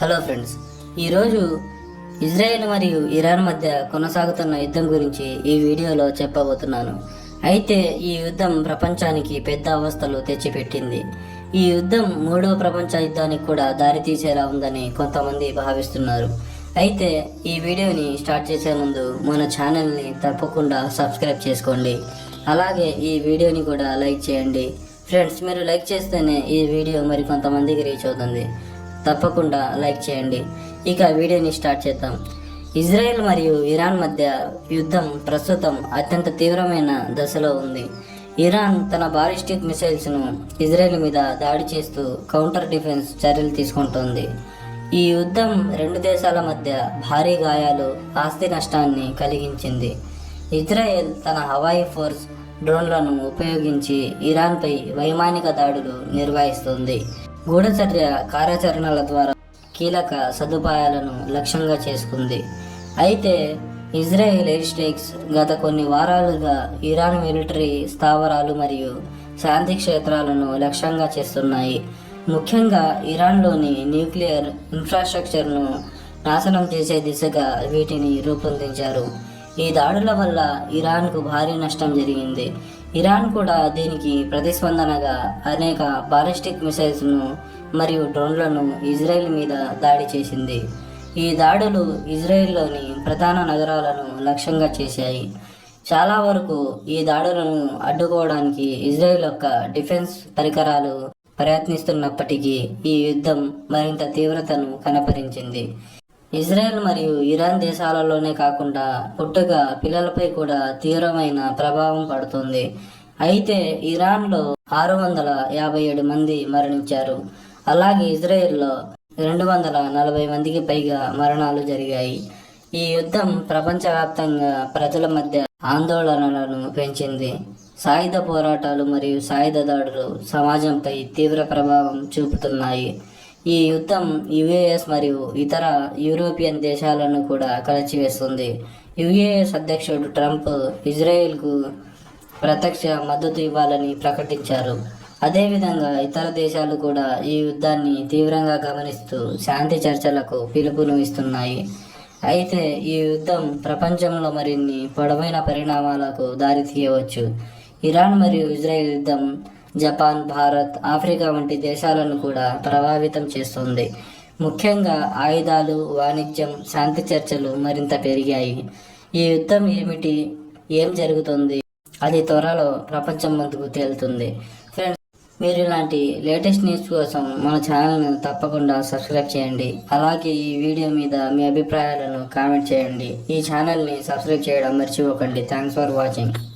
Hello friends ఈరోజు Israel మరియు Iran మధ్య కొనసాగుతున్న యుద్ధం గురించి ఈ వీడియోలో చెప్పబోతున్నాను. అయితే ఈ యుద్ధం ప్రపంచానికి పెద్ద అవస్థలు తెచ్చిపెట్టింది. ఈ యుద్ధం మూడవ ప్రపంచ యుద్ధానికి కూడా దారితీసేలా ఉందని కొంతమంది భావిస్తున్నారు. అయితే ఈ వీడియోని స్టార్ట్ చేసే ముందు మన ఛానల్ని తప్పకుండా సబ్స్క్రైబ్ చేసుకోండి. అలాగే ఈ వీడియోని కూడా లైక్ చేయండి. ఫ్రెండ్స్ మీరు లైక్ చేస్తేనే ఈ వీడియో మరి కొంతమందికి రీచ్ అవుతుంది. తప్పకుండా లైక్ చేయండి. ఇక వీడియోని స్టార్ట్ చేద్దాం. ఇజ్రాయెల్ మరియు ఇరాన్ మధ్య యుద్ధం ప్రస్తుతం అత్యంత తీవ్రమైన దశలో ఉంది. ఇరాన్ తన బాలిస్టిక్ మిసైల్స్ను ఇజ్రాయెల్ మీద దాడి చేస్తూ కౌంటర్ డిఫెన్స్ చర్యలు తీసుకుంటోంది. ఈ యుద్ధం రెండు దేశాల మధ్య భారీ గాయాలు ఆస్తి నష్టాన్ని కలిగించింది. ఇజ్రాయెల్ తన హవాయి ఫోర్స్ డ్రోన్లను ఉపయోగించి ఇరాన్పై వైమానిక దాడులు నిర్వహిస్తుంది. గూఢచర్య కార్యాచరణల ద్వారా కీలక సదుపాయాలను లక్ష్యంగా చేసుకుంది. అయితే ఇజ్రాయెల్ ఎయిర్ స్ట్రైక్స్ గత కొన్ని వారాలుగా ఇరాన్ మిలిటరీ స్థావరాలు మరియు శాంతి క్షేత్రాలను లక్ష్యంగా చేస్తున్నాయి. ముఖ్యంగా ఇరాన్లోని న్యూక్లియర్ ఇన్ఫ్రాస్ట్రక్చర్ను నాశనం చేసే దిశగా వీటిని రూపొందించారు. ఈ దాడుల వల్ల ఇరాన్కు భారీ నష్టం జరిగింది. ఇరాన్ కూడా దీనికి ప్రతిస్పందనగా అనేక బాలిస్టిక్ మిసైల్స్ను మరియు డ్రోన్లను ఇజ్రాయెల్ మీద దాడి చేసింది. ఈ దాడులు ఇజ్రాయెల్లోని ప్రధాన నగరాలను లక్ష్యంగా చేశాయి. చాలా వరకు ఈ దాడులను అడ్డుకోవడానికి ఇజ్రాయెల్ యొక్క డిఫెన్స్ పరికరాలు ప్రయత్నిస్తున్నప్పటికీ ఈ యుద్ధం మరింత తీవ్రతను కనపరించింది. ఇజ్రాయెల్ మరియు ఇరాన్ దేశాలలోనే కాకుండా పుట్టుగా పిల్లలపై కూడా తీవ్రమైన ప్రభావం పడుతుంది. అయితే ఇరాన్లో ఆరు వందల యాభై ఏడు మంది మరణించారు. అలాగే ఇజ్రాయెల్లో రెండు వందల నలభై మందికి పైగా మరణాలు జరిగాయి. ఈ యుద్ధం ప్రపంచవ్యాప్తంగా ప్రజల మధ్య ఆందోళనలను పెంచింది. సాయుధ పోరాటాలు మరియు సాయుధ దాడులు సమాజంపై తీవ్ర ప్రభావం చూపుతున్నాయి. ఈ యుద్ధం యుఏఎస్ మరియు ఇతర యూరోపియన్ దేశాలను కూడా కలిచివేస్తుంది. యుఏఎస్ అధ్యక్షుడు ట్రంప్ ఇజ్రాయెల్కు ప్రత్యక్ష మద్దతు ఇవ్వాలని ప్రకటించారు. అదేవిధంగా ఇతర దేశాలు కూడా ఈ యుద్ధాన్ని తీవ్రంగా గమనిస్తూ శాంతి చర్చలకు పిలుపును ఇస్తున్నాయి. అయితే ఈ యుద్ధం ప్రపంచంలో మరిన్ని పొడవైన పరిణామాలకు దారితీయవచ్చు. ఇరాన్ మరియు ఇజ్రాయెల్ యుద్ధం జపాన్ భారత్ ఆఫ్రికా వంటి దేశాలను కూడా ప్రభావితం చేస్తుంది. ముఖ్యంగా ఆయుధాలు వాణిజ్యం శాంతి చర్చలు మరింత పెరిగాయి. ఈ యుద్ధం ఏమిటి? ఏం జరుగుతుంది? అది త్వరలో ప్రపంచం ముందుకు తేలుతుంది. ఫ్రెండ్స్ మీరు ఇలాంటి లేటెస్ట్ న్యూస్ కోసం మన ఛానల్ను తప్పకుండా సబ్స్క్రైబ్ చేయండి. అలాగే ఈ వీడియో మీద మీ అభిప్రాయాలను కామెంట్ చేయండి. ఈ ఛానల్ని సబ్స్క్రైబ్ చేయడం మర్చిపోకండి. Thanks for watching.